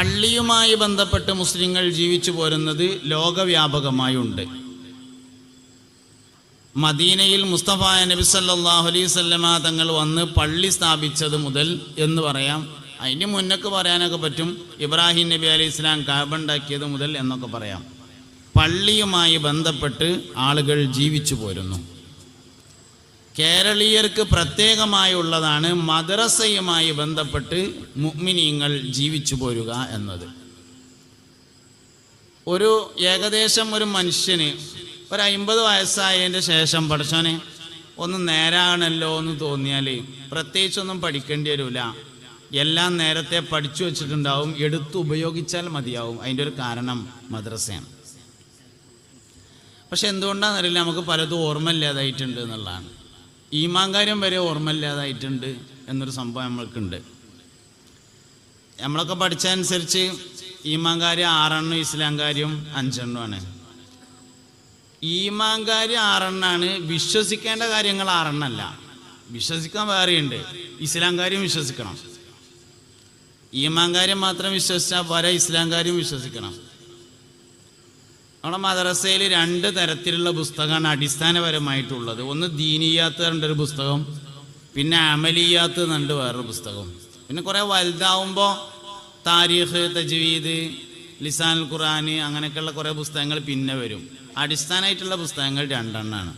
പള്ളിയുമായി ബന്ധപ്പെട്ട് മുസ്ലിങ്ങൾ ജീവിച്ചു പോരുന്നത് ലോകവ്യാപകമായുണ്ട് മദീനയിൽ മുസ്തഫ നബി സല്ലല്ലാഹു അലൈഹി വസല്ലമ തങ്ങൾ വന്ന് പള്ളി സ്ഥാപിച്ചത് മുതൽ എന്ന് പറയാം. അതിന് മുന്നൊക്കെ പറയാനൊക്കെ പറ്റും. ഇബ്രാഹിം നബി അലൈഹി ഇസ്ലാം കാബുണ്ടാക്കിയത് മുതൽ എന്നൊക്കെ പറയാം. പള്ളിയുമായി ബന്ധപ്പെട്ട് ആളുകൾ ജീവിച്ചു പോരുന്നു. കേരളീയർക്ക് പ്രത്യേകമായുള്ളതാണ് മദ്രസയുമായി ബന്ധപ്പെട്ട് മുഅ്മിനീങ്ങൾ ജീവിച്ചു പോരുക എന്നത്. ഒരു ഏകദേശം ഒരു മനുഷ്യന് ഒരു അമ്പത് വയസ്സായതിന്റെ ശേഷം പഠിച്ചോനെ ഒന്ന് നേരാണല്ലോ എന്ന് തോന്നിയാൽ പ്രത്യേകിച്ചൊന്നും പഠിക്കേണ്ടി വരില്ല എല്ലാം നേരത്തെ പഠിച്ചു വച്ചിട്ടുണ്ടാവും എടുത്തു ഉപയോഗിച്ചാൽ മതിയാവും. അതിന്റെ ഒരു കാരണം മദ്രസയാണ്. പക്ഷെ എന്തുകൊണ്ടാണെന്നറിയില്ല നമുക്ക് പലതും ഓർമ്മയില്ലാതായിട്ടുണ്ട് എന്നുള്ളതാണ്. ഈമാങ്കാര്യം വരെ ഓർമ്മയില്ലാതായിട്ടുണ്ട് എന്നൊരു സംഭവം നമ്മൾക്കുണ്ട്. നമ്മളൊക്കെ പഠിച്ചതനുസരിച്ച് ഈമാങ്കാര്യം ആറെണ്ണം ഇസ്ലാം കാര്യം അഞ്ചെണ്ണമാണ് ഈമാങ്കാര്യം ആറെണ്ണാണ് വിശ്വസിക്കേണ്ട കാര്യങ്ങൾ ആറെണ്ണല്ല. വിശ്വസിക്കാൻ വേറെയുണ്ട്. ഇസ്ലാം കാര്യം വിശ്വസിക്കണം. ഈമാങ്കാര്യം മാത്രം വിശ്വസിച്ചാൽ പോരാ ഇസ്ലാം കാര്യം വിശ്വസിക്കണം. നമ്മുടെ മദ്രസയിൽ രണ്ട് തരത്തിലുള്ള പുസ്തകമാണ് അടിസ്ഥാനപരമായിട്ടുള്ളത്. ഒന്ന് ദീനിയാത്ത് ഒരു പുസ്തകം പിന്നെ അമലിയാത്ത് എന്നുണ്ട് വേറൊരു പുസ്തകം. പിന്നെ കുറേ വലുതാവുമ്പോൾ താരീഖ് തജ്വീദ് ലിസാൻ ഖുറാൻ അങ്ങനെയൊക്കെയുള്ള കുറേ പുസ്തകങ്ങൾ പിന്നെ വരും. അടിസ്ഥാനമായിട്ടുള്ള പുസ്തകങ്ങൾ രണ്ടെണ്ണമാണ്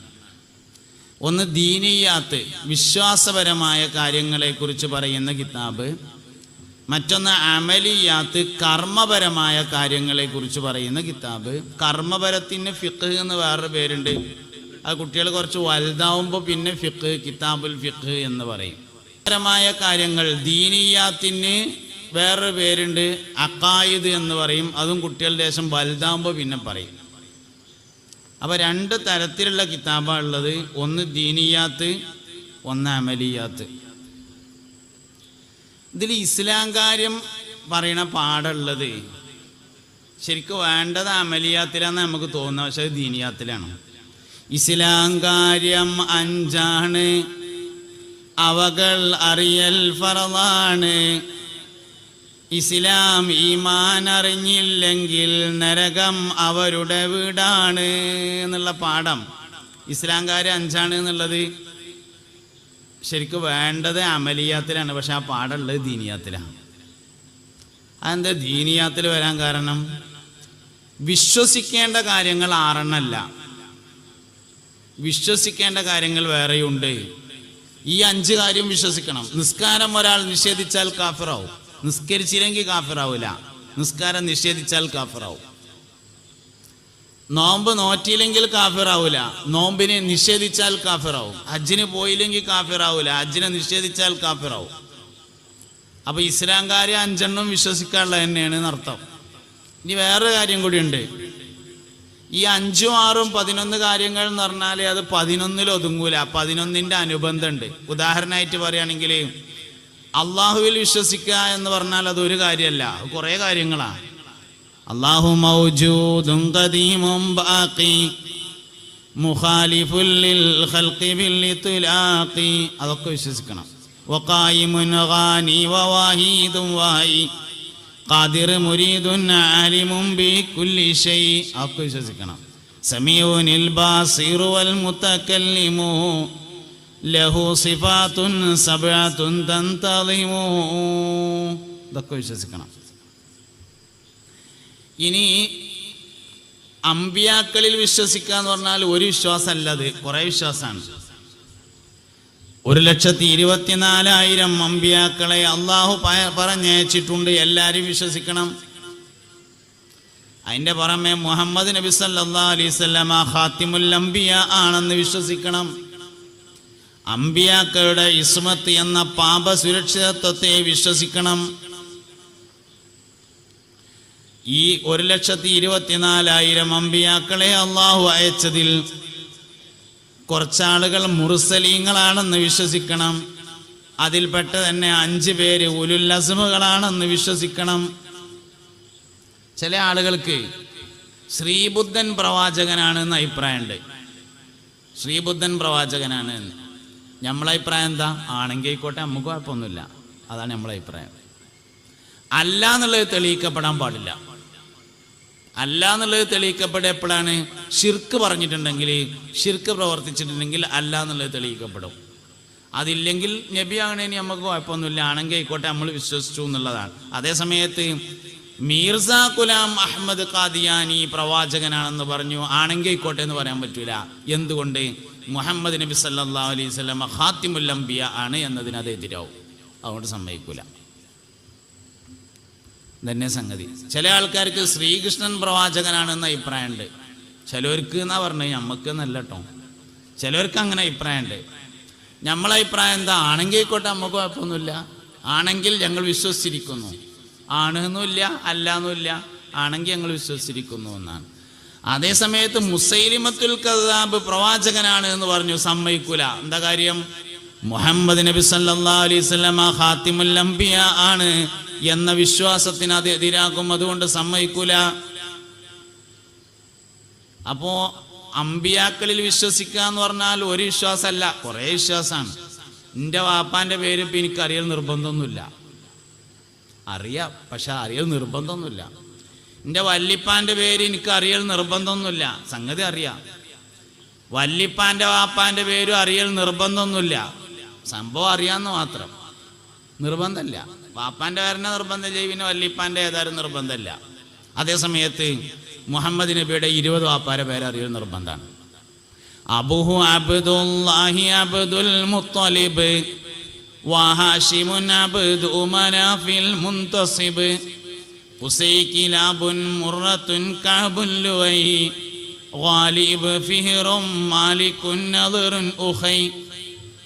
ഒന്ന് ദീനിയാത്ത് വിശ്വാസപരമായ കാര്യങ്ങളെക്കുറിച്ച് പറയുന്ന കിതാബ് മറ്റൊന്ന് അമലിയാത്ത് കർമ്മപരമായ കാര്യങ്ങളെ കുറിച്ച് പറയുന്ന കിതാബ്. കർമ്മപരത്തിന് ഫിഖ് എന്ന് വേറൊരു പേരുണ്ട്. ആ കുട്ടികൾ കുറച്ച് വലുതാവുമ്പോൾ പിന്നെ ഫിഖ് കിതാബുൽ ഫിഖ് എന്ന് പറയും. പരമായ കാര്യങ്ങൾ ദീനിയാത്തിന് വേറൊരു പേരുണ്ട്. അക്കായിദ് എന്ന് പറയും. അതും കുട്ടികളുടെ ദേശം വലുതാവുമ്പോൾ പിന്നെ പറയും. അപ്പോൾ രണ്ട് തരത്തിലുള്ള കിതാബാണ് ഉള്ളത്. ഒന്ന് ദീനിയാത്ത് ഒന്ന് അമലിയാത്ത്. ഇതിൽ ഇസ്ലാം കാര്യം പറയണ പാടുള്ളത്. ശരിക്കും വേണ്ടത് അമലിയാത്തിലാന്ന് നമുക്ക് തോന്നുന്നത്. പക്ഷെ ദീനിയാത്തിലാണ്. ഇസ്ലാം കാര്യം അഞ്ചാണ്. അവകൾ അറിയൽ ഫറവാണ്. ഇസ്ലാം ഈമാൻ അറിഞ്ഞില്ലെങ്കിൽ നരകം അവരുടെ വീടാണ് എന്നുള്ള പാഠം. ഇസ്ലാം കാര്യം അഞ്ചാണ് എന്നുള്ളത്. ശരിക്കും വേണ്ടത് അമലിയാത്തിലാണ് പക്ഷെ ആ പാടുള്ളത് ദീനിയാത്തിലാണ്. അതെന്താ ദീനിയാത്തിൽ വരാൻ കാരണം? വിശ്വസിക്കേണ്ട കാര്യങ്ങൾ ആറെണ്ണല്ല. വിശ്വസിക്കേണ്ട കാര്യങ്ങൾ വേറെയുണ്ട്. ഈ അഞ്ച് കാര്യം വിശ്വസിക്കണം. നിസ്കാരം ഒരാൾ നിഷേധിച്ചാൽ കാഫിറാവും. നിസ്കരിച്ചില്ലെങ്കിൽ കാഫിറാവൂല. നിസ്കാരം നിഷേധിച്ചാൽ കാഫിറാവും. നോമ്പ് നോറ്റിയില്ലെങ്കിൽ കാഫിറാവൂല. നോമ്പിനെ നിഷേധിച്ചാൽ കാഫിറാവും. ഹജ്ജിന് പോയില്ലെങ്കിൽ കാഫിറാവൂല. ഹജ്ജിനെ നിഷേധിച്ചാൽ കാഫിറാവും. അപ്പൊ ഇസ്ലാംകാരെ അഞ്ചെണ്ണം വിശ്വസിക്കാനുള്ള തന്നെയാണ് അർത്ഥം ഇനി വേറൊരു കാര്യം കൂടിയുണ്ട്. ഈ അഞ്ചും ആറും പതിനൊന്ന് കാര്യങ്ങൾ എന്ന് പറഞ്ഞാൽ അത് പതിനൊന്നിൽ ഒതുങ്ങൂല. പതിനൊന്നിന്റെ അനുബന്ധമുണ്ട്. ഉദാഹരണമായിട്ട് പറയുകയാണെങ്കിൽ അള്ളാഹുവിൽ വിശ്വസിക്കുക എന്ന് പറഞ്ഞാൽ അതൊരു കാര്യമല്ല. കുറേ കാര്യങ്ങളാണ്. അള്ളാഹു മൗജൂദും ബാഖി മുഖാലിഫുൽ ലിൽ ഖൽഖി ബിൽ ഇത്ലാഖി അതൊക്കെ വിശ്വസിക്കണം. വഖായിമുൻ ഗാനി വവാഹീദും വായി. ഖാദിർ മുരീദുൻ ആലിമും ബി കുല്ലി ഷൈ. അതൊക്കെ വിശ്വസിക്കണം. സമീഉനിൽ ബാസിറു വൽ മുതകല്ലിമു. ലഹു സിഫാത്തുൻ സബഅത്തുൻ തന്തളിമു ഇതൊക്കെ വിശ്വസിക്കണം. ഇനി അമ്പിയാക്കളിൽ വിശ്വസിക്കുക എന്ന് പറഞ്ഞാൽ ഒരു വിശ്വാസമല്ല അത്. കുറെ വിശ്വാസമാണ്. ഒരു ലക്ഷത്തി ഇരുപത്തിനാലായിരം അമ്പിയാക്കളെ അള്ളാഹു പറഞ്ഞയച്ചിട്ടുണ്ട്. എല്ലാവരും വിശ്വസിക്കണം. അതിന്റെ പുറമെ മുഹമ്മദ് നബി സല്ലാ അലൈവല്ലമ ഖാത്തിമുൽ അംബിയ ആണെന്ന് വിശ്വസിക്കണം. അമ്പിയാക്കളുടെ ഇസ്മത്ത് എന്ന പാപ സുരക്ഷിതത്വത്തെ വിശ്വസിക്കണം. ഈ ഒരു ലക്ഷത്തി ഇരുപത്തിനാലായിരം അമ്പിയാക്കളെ അള്ളാഹു അയച്ചതിൽ കുറച്ചാളുകൾ മുറുസലീങ്ങളാണെന്ന് വിശ്വസിക്കണം. അതിൽപ്പെട്ട തന്നെ അഞ്ച് പേര് ഉലുല്ലസുമുകളാണെന്ന് വിശ്വസിക്കണം. ചില ആളുകൾക്ക് ശ്രീബുദ്ധൻ പ്രവാചകനാണ് എന്ന് അഭിപ്രായമുണ്ട്. ശ്രീബുദ്ധൻ പ്രവാചകനാണ് എന്ന്. നമ്മളെ അഭിപ്രായം എന്താ? ആണെങ്കിൽ ആയിക്കോട്ടെ നമുക്ക് കുഴപ്പമൊന്നുമില്ല. അതാണ് നമ്മളെ അഭിപ്രായം. അല്ല എന്നുള്ളത് തെളിയിക്കപ്പെടാൻ പാടില്ല. അല്ല എന്നുള്ളത് തെളിയിക്കപ്പെടുക എപ്പോഴാണ് ഷിർക്ക് പറഞ്ഞിട്ടുണ്ടെങ്കിൽ ഷിർക്ക് പ്രവർത്തിച്ചിട്ടുണ്ടെങ്കിൽ അല്ല എന്നുള്ളത് തെളിയിക്കപ്പെടും. അതില്ലെങ്കിൽ നബി ആണെങ്കിൽ നമുക്ക് കുഴപ്പമൊന്നുമില്ല. ആണെങ്കിൽ ആയിക്കോട്ടെ നമ്മൾ വിശ്വസിച്ചു എന്നുള്ളതാണ്. അതേ സമയത്ത് മീർസ കുലാം അഹമ്മദ് ഖാദിയാനി പ്രവാചകനാണെന്ന് പറഞ്ഞു. ആണെങ്കിൽ ആയിക്കോട്ടെ എന്ന് പറയാൻ പറ്റൂല. എന്തുകൊണ്ട്? മുഹമ്മദ് നബി സല്ലാ അലൈഹി സ്വലം ഹാത്തിമുല്ലംബിയ ആണ് എന്നതിന് അത് എതിരാവും. അതുകൊണ്ട് സമ്മതിക്കൂല. തന്നെ സംഗതി. ചില ആൾക്കാർക്ക് ശ്രീകൃഷ്ണൻ പ്രവാചകനാണെന്ന അഭിപ്രായമുണ്ട്. ചിലവർക്ക് എന്നാ പറഞ്ഞത് നമുക്ക് എന്നല്ല കേട്ടോ ചിലവർക്ക് അങ്ങനെ അഭിപ്രായമുണ്ട്. നമ്മളെ അഭിപ്രായം എന്താ? ആണെങ്കിൽ ആയിക്കോട്ടെ നമുക്ക് കുഴപ്പമൊന്നുമില്ല. ആണെങ്കിൽ ഞങ്ങൾ വിശ്വസിച്ചിരിക്കുന്നു. ആണെന്നുമില്ല അല്ലാന്നുമില്ല. ആണെങ്കിൽ ഞങ്ങൾ വിശ്വസിച്ചിരിക്കുന്നു എന്നാണ്. അതേ സമയത്ത് മുസൈലിമത്തുൽ കദാബ് പ്രവാചകനാണ് എന്ന് പറഞ്ഞു സമ്മതിക്കൂല. എന്താ കാര്യം? മുഹമ്മദ് നബി സല്ലാ അലൈഹി സ്വലമ ഖാത്തിമുൽ അംബിയ ആണ്. എന്ന വിശ്വാസത്തിന് അത് എതിരാക്കും അതുകൊണ്ട് സമ്മതിക്കൂല. അപ്പോ അമ്പിയാക്കളിൽ വിശ്വസിക്കുക എന്ന് പറഞ്ഞാൽ ഒരു വിശ്വാസമല്ല കുറേ വിശ്വാസമാണ്. എന്റെ വാപ്പാന്റെ പേര് ഇപ്പം എനിക്കറിയൽ നിർബന്ധമൊന്നുമില്ല. അറിയാം പക്ഷെ അറിയൽ നിർബന്ധമൊന്നുമില്ല. എന്റെ വല്ലിപ്പാന്റെ പേര് എനിക്ക് അറിയൽ നിർബന്ധമൊന്നുമില്ല സംഗതി അറിയാം. വല്ലിപ്പാന്റെ വാപ്പാന്റെ പേരും അറിയൽ നിർബന്ധമൊന്നുമില്ല സംഭവം അറിയാമെന്ന് മാത്രം. നിർബന്ധമല്ല വാപ്പാന്റെ പേരനെ നിർബന്ധമില്ല പിന്നെ വല്ലിപ്പാന്റെ ഏതായാലും നിർബന്ധമില്ല അതേ സമയത്ത് മുഹമ്മദ് നബിയുടെ ഇരുപത് വാപ്പാരെ പേര് അറിയൽ നിർബന്ധമാണ് അബുഹു അബ്ദുല്ലാഹി അബ്ദുൽ മുത്തലിബ് വഹാഷിമുൻ അബ്ദു മനാഫിൽ മുൻതസിബ് قسي كلاب مرة كعب لؤي غالب فهر مالك نظر أخي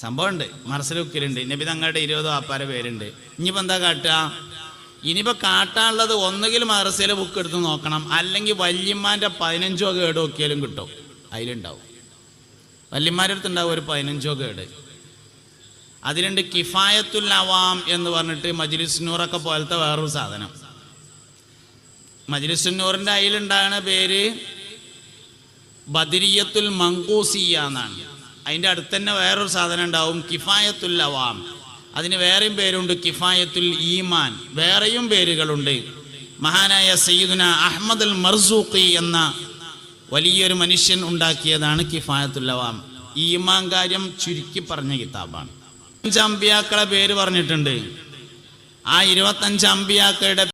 സംഭവമുണ്ട്. മദ്രസിലെ ബുക്കിലുണ്ട് നബി തങ്ങളുടെ ഇരുപതോ ആപ്പാര പേരുണ്ട്. ഇനിയിപ്പോൾ എന്താ കാട്ടുക? ഇനിയിപ്പോൾ കാട്ടാനുള്ളത് ഒന്നുകിൽ മദ്രസയിലെ ബുക്ക് എടുത്ത് നോക്കണം. അല്ലെങ്കിൽ വല്യമ്മാന്റെ പതിനഞ്ചോ കേട് നോക്കിയാലും കിട്ടും. അതിലുണ്ടാവും. വല്യമ്മാരുടെ അടുത്ത് ഉണ്ടാവും ഒരു പതിനഞ്ചോ കേട്. അതിലുണ്ട് കിഫായത്തുൽ അവാം എന്ന് പറഞ്ഞിട്ട് മജ്ലിസ് നൂറൊക്കെ പോലത്തെ വേറൊരു സാധനം. മജ്ലിസ് നൂറിന്റെ അതിലുണ്ടാകുന്ന പേര് ബദരിയത്തുൽ മങ്കൂസിയ എന്നാണ്. അതിന്റെ അടുത്ത് തന്നെ വേറൊരു സാധനം ഉണ്ടാവും കിഫായത്തുൽ അവാം. അതിന് വേറെയും പേരുണ്ട് കിഫായത്തുൽ ഈമാൻ. വേറെയും പേരുകളുണ്ട്. മഹാനായ സയ്യിദുന അഹമ്മദ് അൽ മർസൂഖി എന്ന വലിയൊരു മനുഷ്യൻ ഉണ്ടാക്കിയതാണ് കിഫായത്തുൽ അവാം. ഈമാൻ കാര്യം ചുരുക്കി പറഞ്ഞ കിതാബാണ്. അമ്പിയാക്കളെ പേര് പറഞ്ഞിട്ടുണ്ട്. ആ ഇരുപത്തഞ്ച് അമ്പിയാക്കളുടെ